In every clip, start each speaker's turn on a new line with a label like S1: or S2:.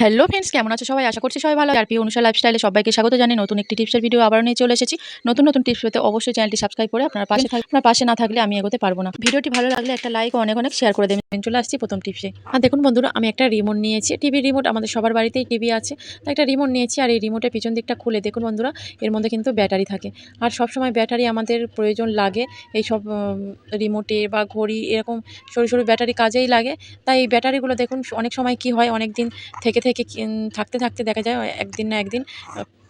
S1: Hello friends কেমন আছো সবাই? আশা করছি সবাই ভালো আর পি অনুষা লাইফস্টাইলে সবাইকে স্বাগত জানি নতুন একটি টিপসের ভিডিও আবারও নিয়ে চলে এসেছি। নতুন নতুন টিপস পেতে অবশ্যই চ্যানেলটি সাবস্ক্রাইব করে আপনার পাশে আপনার পাশে না থাকলে আমি এগোতে পারব না। ভিডিওটি ভালো লাগলে একটা লাইক অনেক অনেক শেয়ার করে দেবেন। চলে আসছি প্রথম টিপসে আর দেখুন বন্ধুরা, আমি একটা রিমোট নিয়েছি। টিভির রিমোট আমাদের সবার বাড়িতেই টিভি আছে। তো একটা রিমোট নিয়েছি আর এই রিমোটের পিছন দিকটা খুলে দেখুন বন্ধুরা, এর মধ্যে কিন্তু ব্যাটারি থাকে। আর সব সময় ব্যাটারি আমাদের প্রয়োজন লাগে। এই সব রিমোটে বা ঘড়ি এরকম সরু সরু ব্যাটারি কাজেই লাগে। তাই এই ব্যাটারিগুলো দেখুন, অনেক সময় কি হয় অনেক দিন থেকে থেকে থাকতে থাকতে দেখা যায় একদিন না একদিন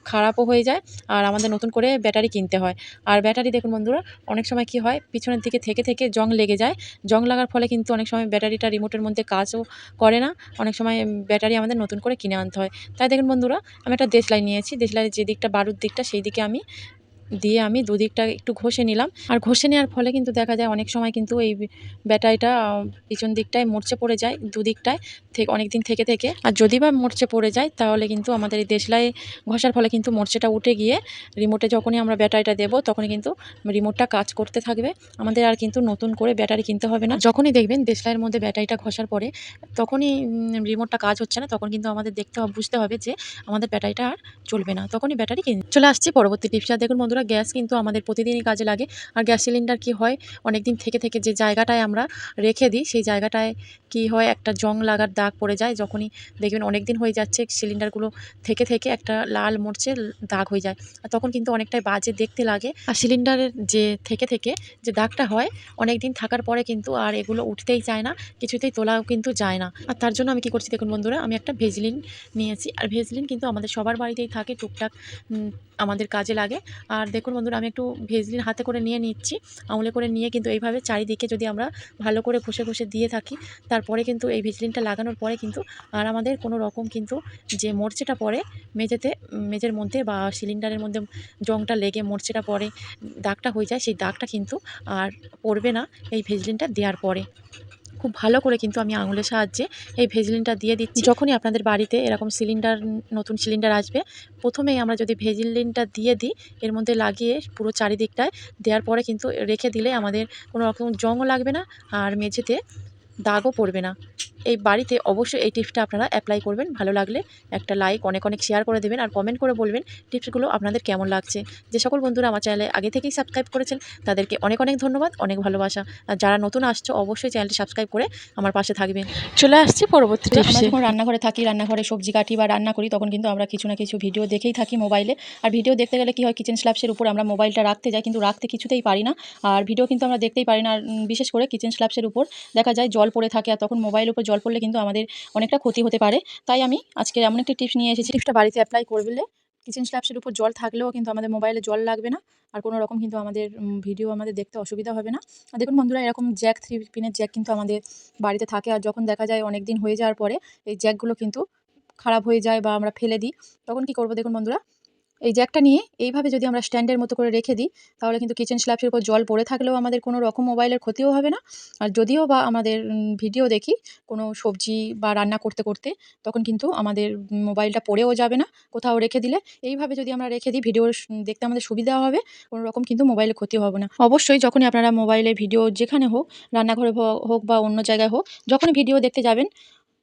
S1: খারাপও হয়ে যায় আর আমাদের নতুন করে ব্যাটারি কিনতে হয়। আর ব্যাটারি দেখুন বন্ধুরা, অনেক সময় কি হয়, পিছনের দিকে থেকে থেকে জং লেগে যায়। জং লাগার ফলে কিন্তু অনেক সময় ব্যাটারিটা রিমোটের মধ্যে কাজও করে না। অনেক সময় ব্যাটারি আমাদের নতুন করে কিনে আনতে হয়। তাই দেখুন বন্ধুরা, আমি একটা দেশলাই নিয়েছি। দেশলাইয়ের যে দিকটা, বারুর দিকটা, সেই দিকে আমি দিয়ে আমি দুদিকটা একটু ঘষে নিলাম। আর ঘষে নেওয়ার ফলে কিন্তু দেখা যায় অনেক সময় কিন্তু এই ব্যাটারিটা পিছন দিকটায় মরচে পড়ে যায়, দুদিকটায় থেকে অনেক দিন থেকে থেকে। আর যদি বা মরচে পড়ে যায়, তাহলে কিন্তু আমাদের এই দেশলাই ঘষার ফলে কিন্তু মরচেটা উঠে গিয়ে রিমোটে যখনই আমরা ব্যাটারিটা দেবো, তখনই কিন্তু রিমোটটা কাজ করতে থাকবে। আমাদের আর কিন্তু নতুন করে ব্যাটারি কিনতে হবে না। যখনই দেখবেন দেশলাইয়ের মধ্যে ব্যাটারিটা ঘষার পরে, তখনই রিমোটটা কাজ হচ্ছে না, তখন কিন্তু আমাদের দেখতে হবে, বুঝতে হবে যে আমাদের ব্যাটারিটা আর চলবে না। তখনই ব্যাটারি কিন চলে আসছি পরবর্তী টিপসটা দেখুন বন্ধুরা গ্যাস কিন্তু আমাদের প্রতিদিনই কাজে লাগে। আর গ্যাস সিলিন্ডার কি হয়? অনেক দিন থেকে থেকে যে জায়গাটায় আমরা রেখে দিই, সেই জায়গাটায় কি হয়? একটা জং লাগার দাগ পড়ে যায়। যখনই দেখবেন অনেক দিন হয়ে যাচ্ছে, সিলিন্ডারগুলো থেকে থেকে একটা লাল মরচে দাগ হয়ে যায়। আর তখন কিন্তু অনেকটাই বাজে দেখতে লাগে। আর সিলিন্ডারের যে থেকে থেকে যে দাগটা হয় অনেক দিন থাকার পরে কিন্তু আর এগুলো উঠতেই চায় না, কিছুতেই তোলাও কিন্তু যায় না। আর তার জন্য আমি কি করছি দেখুন বন্ধুরা, আমি একটা ভেজলিন নিয়েছি। আর ভেজলিন কিন্তু আমাদের সবার বাড়িতেই থাকে, টুকটাক আমাদের কাজে লাগে। আর দেখুন বন্ধুরা, আমি একটু ভেজলিন হাতে করে নিয়ে নিচ্ছি, আঙুলে করে নিয়ে কিন্তু এইভাবে চারিদিকে যদি আমরা ভালো করে ঘষে ঘষে দিয়ে থাকি, তারপরে কিন্তু এই ভেজলিনটা লাগানোর পরে কিন্তু আর আমাদের কোনো রকম কিন্তু যে মরচেটা পড়ে, মেঝেতে, মেঝের মধ্যে বা সিলিন্ডারের মধ্যে জংটা লেগে মরচেটা পড়ে, দাগটা হয়ে যায়, সেই দাগটা কিন্তু আর পড়বে না এই ভেজলিনটা দেওয়ার পরে। খুব ভালো করে কিন্তু আমি আঙুলের সাহায্যে এই ভেজিলিনটা দিয়ে দিচ্ছি। যখনই আপনাদের বাড়িতে এরকম সিলিন্ডার, নতুন সিলিন্ডার আসবে, প্রথমেই আমরা যদি ভেজিলিনটা দিয়ে দিই, এর মধ্যে লাগিয়ে পুরো চারিদিকটায় দেওয়ার পরে কিন্তু রেখে দিলে আমাদের কোনো রকম জংও লাগবে না আর মেঝেতে দাগও পড়বে না। এই বাড়িতে অবশ্যই এই টিপসটা আপনারা অ্যাপ্লাই করবেন। ভালো লাগলে একটা লাইক অনেক অনেক শেয়ার করে দেবেন আর কমেন্ট করে বলবেন টিপসগুলো আপনাদের কেমন লাগছে। যে সকল বন্ধুরা আমার চ্যানেলে আগে থেকেই সাবস্ক্রাইব করেছেন তাদেরকে অনেক অনেক ধন্যবাদ অনেক ভালোবাসা। আর যারা নতুন আসছো অবশ্যই চ্যানেলটি সাবস্ক্রাইব করে আমার পাশে থাকবেন। চলে আসছি পরবর্তী আমরা
S2: টিপসে।
S1: যখন রান্নাঘরে থাকি রান্নাঘরে সবজি কাটি বা রান্না করি তখন কিন্তু আমরা কিছু না কিছু ভিডিও দেখেই থাকি মোবাইলে আর ভিডিও দেখতে গেলে কি হয় কিচেন স্ল্যাবসের উপর আমরা মোবাইলটা রাখতে যাই কিন্তু রাখতে কিছুতেই পারি না। আর ভিডিও কিন্তু আমরা দেখতেই পারি না আর বিশেষ করে কিচেন স্ল্যাবসের উপর। দেখা যায় জল পড়ে থাকে আর তখন মোবাইলের উপর জল পড়লে কিন্তু আমাদের অনেকটা ক্ষতি হতে পারে। তাই আমি আজকে এমন একটি টিপস নিয়ে এসেছি টিপসটা বাড়িতে অ্যাপ্লাই করলে কিচেন স্ল্যাবসের উপর জল থাকলেও কিন্তু আমাদের মোবাইলে জল লাগবে না। আর কোনো রকম কিন্তু আমাদের ভিডিও আমাদের দেখতে অসুবিধা হবে না। আর দেখুন বন্ধুরা, এরকম জ্যাক থ্রি পিনের জ্যাক কিন্তু আমাদের বাড়িতে থাকে। আর যখন দেখা যায় অনেক দিন হয়ে যাওয়ার পরে, এই জ্যাকগুলো কিন্তু খারাপ হয়ে যায় বা আমরা ফেলে দিই, তখন কি করব দেখুন বন্ধুরা? এই জ্যাকটা নিয়ে এইভাবে যদি আমরা স্ট্যান্ডের মতো করে রেখে দিই, তাহলে কিন্তু কিচেন স্ল্যাবসের উপর জল পড়ে থাকলেও আমাদের কোনো রকম মোবাইলের ক্ষতিও হবে না। আর যদিও বা আমাদের ভিডিও দেখি কোনো সবজি বা রান্না করতে করতে, তখন কিন্তু আমাদের মোবাইলটা পড়েও যাবে না কোথাও রেখে দিলে। এইভাবে যদি আমরা রেখে দিই ভিডিও দেখতে আমাদের সুবিধা হবে, কোনো রকম কিন্তু মোবাইলে ক্ষতি হবে না। অবশ্যই যখনই আপনারা মোবাইলে ভিডিও যেখানে হোক, রান্নাঘরে হোক বা অন্য জায়গায় হোক, যখনই ভিডিও দেখতে যাবেন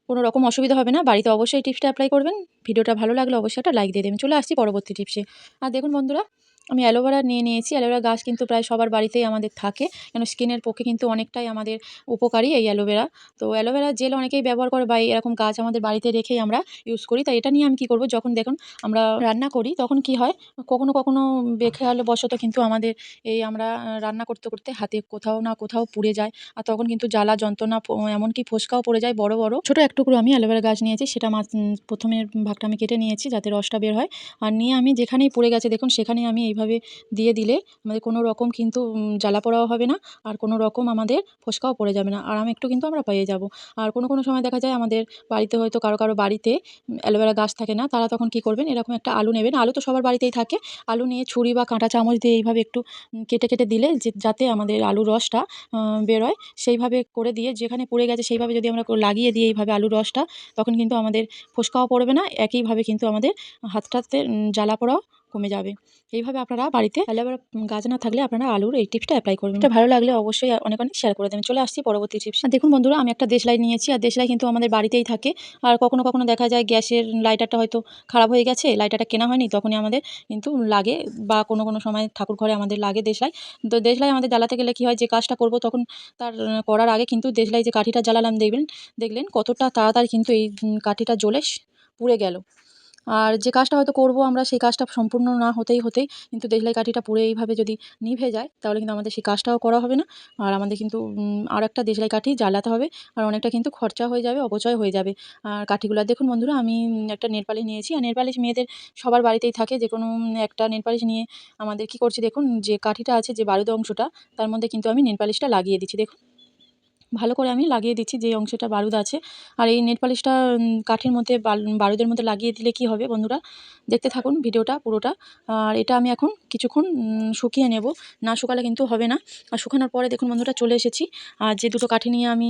S1: কোনো রকম অসুবিধা হবে না। বাড়িতে অবশ্যই টিপসটা অ্যাপ্লাই করবেন। ভিডিওটা ভালো লাগলে অবশ্যই একটা লাইক দিয়ে দেবেন। চলে আসছি পরবর্তী টিপসে আর দেখুন বন্ধুরা আমি অ্যালোভেরা নিয়ে নিয়েছি। অ্যালোভেরা গাছ কিন্তু প্রায় সবার বাড়িতেই আমাদের থাকে। কেন স্কিনের পক্ষে কিন্তু অনেকটাই আমাদের উপকারী এই অ্যালোভেরা তো অ্যালোভেরা জেল অনেকেই ব্যবহার করে বা এরকম গাছ আমাদের বাড়িতে রেখেই আমরা ইউজ করি। তাই এটা নিয়ে আমি কী করব? যখন দেখুন আমরা রান্না করি, তখন কি হয়? কখনো কখনো বেখেয়াল বশত কিন্তু আমাদের এই আমরা রান্না করতে করতে হাতে কোথাও না কোথাও পুড়ে যায়। আর তখন কিন্তু জ্বালা, যন্ত্রণা এমনকি ফোসকাও পড়ে যায় বড় বড়। ছোট এক টুকরো আমি অ্যালোভেরা গাছ নিয়েছি। সেটা প্রথমের ভাগটা আমি কেটে নিয়েছি যাতে রসটা বের হয়। আর নিয়ে আমি যেখানেই পড়ে গেছে, দেখুন সেখানেই আমি এইভাবে দিয়ে দিলে আমাদের কোনো রকম কিন্তু জ্বালা পোড়াও হবে না আর কোনো রকম আমাদের ফোসকাও পড়ে যাবে না। আরাম একটু কিন্তু আমরা পেয়ে যাব। আর কোনো কোনো সময় দেখা যায় আমাদের বাড়িতে হয়তো কারও কারও বাড়িতে অ্যালোভেরা গাছ থাকে না, তারা তখন কি করবেন, এরকম একটা আলু নেবেন। আলু তো সবার বাড়িতেই থাকে। আলু নিয়ে ছুরি বা কাঁটা চামচ দিয়ে এইভাবে একটু কেটে কেটে দিলে যে, যাতে আমাদের আলুর রসটা বেরোয়, সেইভাবে করে দিয়ে যেখানে পড়ে গেছে সেইভাবে যদি আমরা লাগিয়ে দিই এইভাবে আলুর রসটা, তখন কিন্তু আমাদের ফোসকাও পড়বে না। একইভাবে কিন্তু আমাদের হাতটাতে জ্বালা পোড়াও কমে যাবে। এইভাবে আপনারা বাড়িতে তাহলে আবার গাছ না থাকলে আপনারা আলুর এই টিপসটা অ্যাপ্লাই করবেন। এটা ভালো লাগলে অবশ্যই অনেক অনেক শেয়ার করে দেবেন। চলে আসছি পরবর্তী টিপস দেখুন বন্ধুরা, আমি একটা দেশলাই নিয়েছি। আর দেশলাই কিন্তু আমাদের বাড়িতেই থাকে। আর কখনো কখনো দেখা যায় গ্যাসের লাইটারটা হয়তো খারাপ হয়ে গেছে লাইটারটা কেনা হয়নি, তখনই আমাদের কিন্তু লাগে বা কোনো কোনো সময় ঠাকুর ঘরে আমাদের লাগে দেশলাই তো দেশলাই আমাদের জ্বালাতে গেলে কী হয়, যে কাজটা করব তখন তার করার আগে কিন্তু দেশলাই যে কাঠিটা জ্বালালাম দেখবেন, দেখলেন কতটা তাড়াতাড়ি কিন্তু এই কাঠিটা জ্বলে পুড়ে গেল। আর যে কাজটা হয়তো করব আমরা সেই কাজটা সম্পূর্ণ না হতেই হতেই কিন্তু দেশলাই কাঠিটা পুড়ে এইভাবে যদি নিভে যায়, তাহলে কিন্তু আমাদের সেই কাজটাও করা হবে না। আর আমাদের কিন্তু আর একটা দেশলাই কাঠি জ্বালাতে হবে, আর অনেকটা কিন্তু খরচা হয়ে যাবে, অপচয় হয়ে যাবে। আর কাঠিগুলো দেখুন বন্ধুরা, আমি একটা নেলপালিশ নিয়েছি। আর নেলপালিশ মেয়েদের সবার বাড়িতেই থাকে, যে কোনো একটা নেলপালিশ নিয়ে আমাদের কি করছি দেখুন, যে কাঠিটা আছে যে বারুদ অংশটা, তার মধ্যে কিন্তু আমি নেলপালিশটা লাগিয়ে দিচ্ছি, দেখুন। ভালো করে আমি লাগিয়ে দিচ্ছি যে অংশটা বারুদ আছে। আর এই নেল পালিশটা কাঠির মধ্যে বারুদের মধ্যে লাগিয়ে দিলে কি হবে বন্ধুরা? দেখতে থাকুন ভিডিওটা পুরোটা। আর এটা আমি এখন কিছুক্ষণ শুকিয়ে নেব। না শুকালে কিন্তু হবে না। আর শুকানোর পরে দেখুন বন্ধুরা, চলে এসেছি। আর যে দুটো কাঠি নিয়ে আমি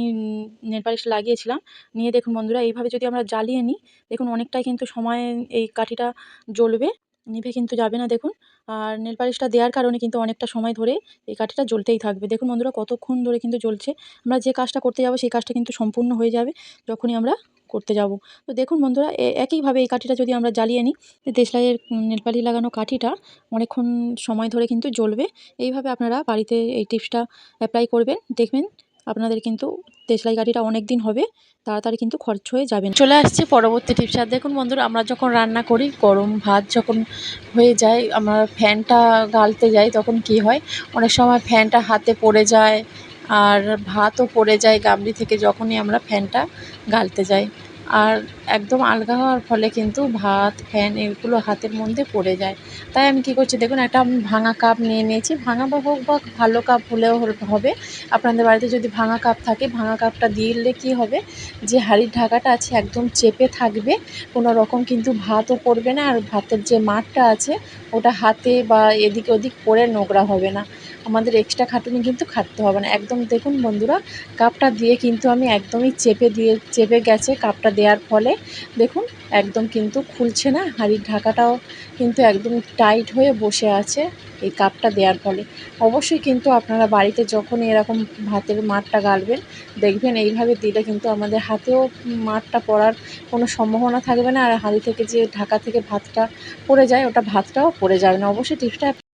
S1: নেল পালিশটা লাগিয়েছিলাম, নিয়ে দেখুন বন্ধুরা, এইভাবে যদি আমরা জ্বালিয়ে নিই, দেখুন অনেকটাই কিন্তু সময় এই কাঠিটা জ্বলবে। নিভে কিন্তু যাবে না, দেখুন। আর নেল পালিশটা দেওয়ার কারণে কিন্তু অনেকটা সময় ধরে এই কাঠিটা জ্বলতেই থাকবে। দেখুন বন্ধুরা, কতক্ষণ ধরে কিন্তু জ্বলছে। আমরা যে কাজটা করতে যাব, সেই কাজটা কিন্তু সম্পূর্ণ হয়ে যাবে যখনই আমরা করতে যাব। তো দেখুন বন্ধুরা একইভাবে এই কাঠিটা যদি আমরা জ্বালিয়ে নিই দেশলাইয়ের নেলপালি লাগানো কাঠিটা অনেকক্ষণ সময় ধরে কিন্তু জ্বলবে। এইভাবে আপনারা বাড়িতে এই টিপসটা অ্যাপ্লাই করবেন, দেখবেন আপনাদের কিন্তু তেসলাই গাড়িটা অনেক দিন হবে, তাড়াতাড়ি কিন্তু খরচ হয়ে যাবে
S2: চলে আসছে পরবর্তী টিপস। আর দেখুন বন্ধুরা, আমরা যখন রান্না করি, গরম ভাত যখন হয়ে যায়, আমরা ফ্যানটা গালতে যাই, তখন কি হয়? অনেক সময় ফ্যানটা হাতে পড়ে যায়, আর ভাতও পড়ে যায় গামলি থেকে, যখনই আমরা ফ্যানটা গালতে যাই। আর একদম আলগা হওয়ার ফলে কিন্তু ভাত, ফ্যান এগুলো হাতের মধ্যে পড়ে যায়। তাই আমি কী করছি, দেখুন একটা আমি ভাঙা কাপ নিয়ে নিয়েছি। ভাঙা বা হোক বা ভালো কাপ হলেও হবে। আপনাদের বাড়িতে যদি ভাঙা কাপ থাকে, ভাঙা কাপটা দিলে কী হবে? যে হাঁড়ির ঢাকাটা আছে একদম চেপে থাকবে, কোনো রকম কিন্তু ভাতও পড়বে না। আর ভাতের যে মাঠটা আছে, ওটা হাতে বা এদিক ওদিক পড়ে নোংরা হবে না। আমাদের এক্সট্রা খাটুনি কিন্তু খাটতে হবে না। একদম দেখুন বন্ধুরা, কাপটা দিয়ে কিন্তু আমি একদমই চেপে দিয়ে, চেপে গেছে কাপটা দেওয়ার ফলে। দেখুন, একদম কিন্তু খুলছে না। হাঁড়ির ঢাকাটাও কিন্তু একদম টাইট হয়ে বসে আছে এই কাপটা দেওয়ার ফলে। অবশ্যই কিন্তু আপনারা বাড়িতে যখন এরকম ভাতের মাঠটা গালবেন, দেখবেন এইভাবে দিলে কিন্তু আমাদের হাতেও মাঠটা পড়ার কোনো সম্ভাবনা থাকবে না। আর হাঁড়ি থেকে যে ঢাকা থেকে ভাতটা পড়ে যায়, ওটা ভাতটাও পড়ে যাবে না। অবশ্যই টিপসটা